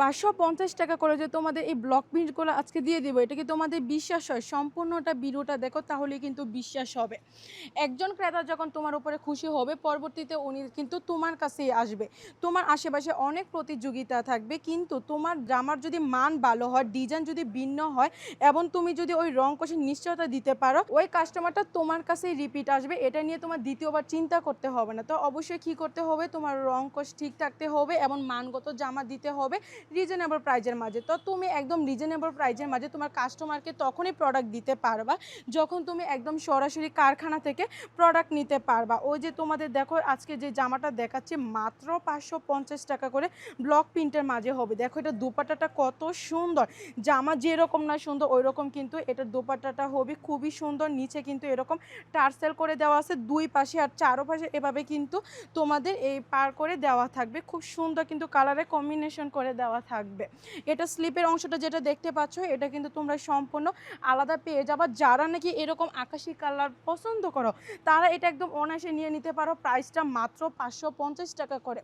পাঁচশো পঞ্চাশ টাকা করে যে তোমাদের এই ব্লক প্রিন্টগুলো আজকে দিয়ে দিব, এটা কি তোমাদের বিশ্বাস হয়? সম্পূর্ণটা ভিডিওটা দেখো তাহলে কিন্তু বিশ্বাস হবে। একজন ক্রেতা যখন তোমার উপরে খুশি হবে, পরবর্তীতে উনি কিন্তু তোমার কাছেই আসবে। তোমার আশেপাশে অনেক প্রতিযোগিতা থাকবে, কিন্তু তোমার জামার যদি মান ভালো হয় ডিজাইন যদি ভিন্ন হয়, এবং তুমি যদি ওই রং কষে নিশ্চয়তা দিতে পারো, ওই কাস্টমারটা তোমার কাছেই রিপিট আসবে। এটা নিয়ে তোমার দ্বিতীয়বার চিন্তা করতে হবে না। তো অবশ্যই কি করতে হবে? তোমার রং কষ ঠিক থাকতে হবে, এবং মানগত জামা দিতে হবে। রিজনেবল প্রাইজের মাঝে। তো তুমি একদম রিজনেবল প্রাইজের মাঝে তোমার কাস্টমারকে তখনই প্রোডাক্ট দিতে পারবা, যখন তুমি একদম সরাসরি কারখানা থেকে প্রোডাক্ট নিতে পারবা। ওই যে তোমাদের দেখো, আজকে যে জামাটা দেখাচ্ছে, মাত্র পাঁচশো পঞ্চাশ টাকা করে ব্লক প্রিন্টের মাঝে হবে। দেখো, এটা দুপাটাটা কত সুন্দর। জামা যেরকম না সুন্দর ওই রকম কিন্তু এটার দোপাট্টাটা হবে। খুবই সুন্দর, নিচে কিন্তু এরকম টার্সেল করে দেওয়া আছে, দুই পাশে আর চারো পাশে। এভাবে কিন্তু তোমাদের এই পার করে দেওয়া থাকবে। খুব সুন্দর কিন্তু কালারে কম্বিনেশন করে দেওয়া থাকবে। এটা স্লিপের অংশটা যেটা দেখতে পাচ্ছ, এটা কিন্তু তোমরা সম্পূর্ণ আলাদা পেয়ে যাবা। যারা নাকি এরকম আকাশি কালার পছন্দ করো, তারা এটা একদম অনায়াসে নিয়ে নিতে পারো। প্রাইসটা মাত্র পাঁচশো পঞ্চাশ টাকা করে।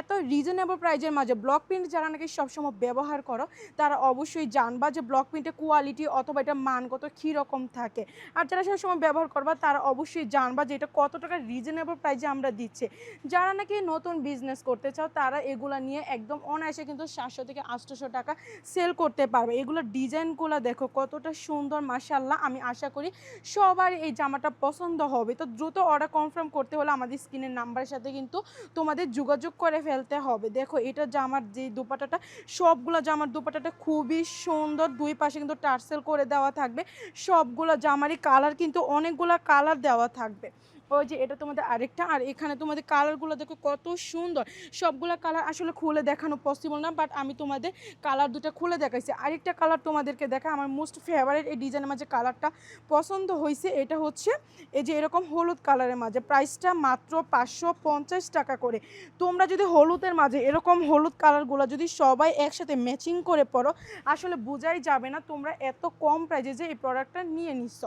এত রিজনেবল প্রাইজের মাঝে ব্লক প্রিন্ট যারা নাকি সবসময় ব্যবহার করো, তারা অবশ্যই জানবা যে ব্লক প্রিন্টের কোয়ালিটি অথবা এটা মানগত কীরকম থাকে। আর যারা সবসময় ব্যবহার করবা, তারা অবশ্যই জানবা যে এটা কত টাকা রিজনেবল প্রাইজে আমরা দিচ্ছি। যারা নাকি নতুন বিজনেস করতে চাও, তারা এগুলা নিয়ে একদম অনায়াসে কিন্তু সাতশো থেকে আটশোশো টাকা সেল করতে পারবে। এগুলোর ডিজাইনগুলো দেখো কতটা সুন্দর মাসাল্লাহ আমি আশা করি সবার এই জামাটা পছন্দ হবে। তো দ্রুত অর্ডার কনফার্ম করতে হলে আমাদের স্ক্রিনের নাম্বারের সাথে কিন্তু তোমাদের যোগাযোগ করে ফেলতে হবে। দেখো, এটা জামার যে দুপাটাটা, সবগুলো জামার দুপাটাটা খুবই সুন্দর। দুই পাশে কিন্তু টার্সেল করে দেওয়া থাকবে। সবগুলো জামারই কালার কিন্তু অনেকগুলো কালার দেওয়া থাকবে। ওই যে এটা তোমাদের আরেকটা, আর এখানে তোমাদের কালারগুলো দেখো কত সুন্দর। সবগুলো কালার আসলে খুলে দেখানো পসিবল না বাট আমি তোমাদের কালার দুটো খুলে দেখাইছি। আরেকটা কালার তোমাদেরকে দেখা আমার মোস্ট ফেভারিট এই ডিজাইনের মাঝে কালারটা পছন্দ হয়েছে এটা হচ্ছে এই যে এরকম হলুদ কালারের মাঝে। প্রাইসটা মাত্র পাঁচশো পঞ্চাশ টাকা করে। তোমরা যদি হলুদের মাঝে এরকম হলুদ কালারগুলো যদি সবাই একসাথে ম্যাচিং করে পড়ো আসলে বোঝাই যাবে না তোমরা এত কম প্রাইজে যে এই প্রোডাক্টটা নিয়ে নিচ্ছ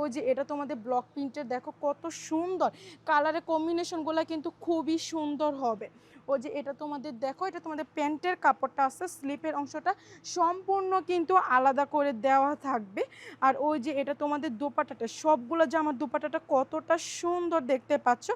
ওই যে এটা তোমাদের ব্লক প্রিন্টের দেখো কত সুন্দর কালারের কম্বিনেশনগুলো কিন্তু খুবই সুন্দর হবে। ওই যে এটা তোমাদের দেখো, এটা তোমাদের প্যান্টের কাপড়টা আছে, স্লিপের অংশটা সম্পূর্ণ কিন্তু আলাদা করে দেওয়া থাকবে। আর ওই যে এটা তোমাদের দোপাটাটা, সবগুলো জামার দোপাটাটা কতটা সুন্দর দেখতে পাচ্ছ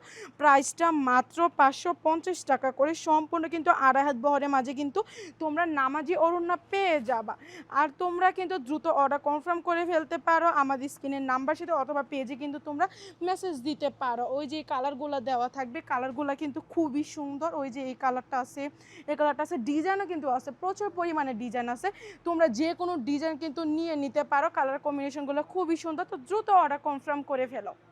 প্রাইসটা মাত্র পাঁচশো পঞ্চাশ টাকা করে, সম্পূর্ণ কিন্তু আড়াই হাত বহরের মাঝে কিন্তু তোমরা নামাজি অরণ্যা পেয়ে যাবা। আর তোমরা কিন্তু দ্রুত অর্ডার কনফার্ম করে ফেলতে পারো, আমাদের স্ক্রিনের নাম্বার সাথে অথবা পেজে কিন্তু তোমরা মেসেজ দিতে পারো। ওই যে কালারগুলো দেওয়া থাকবে কালারগুলো কিন্তু খুবই সুন্দর। ওই যে এই কালারটা আছে, এই কালারটা আছে ডিজাইনও কিন্তু আছে, প্রচুর পরিমাণে ডিজাইন আছে। তোমরা যে কোনো ডিজাইন কিন্তু নিয়ে নিতে পারো কালার কম্বিনেশনগুলো খুবই সুন্দর। তো দ্রুত অর্ডার কনফার্ম করে ফেলো।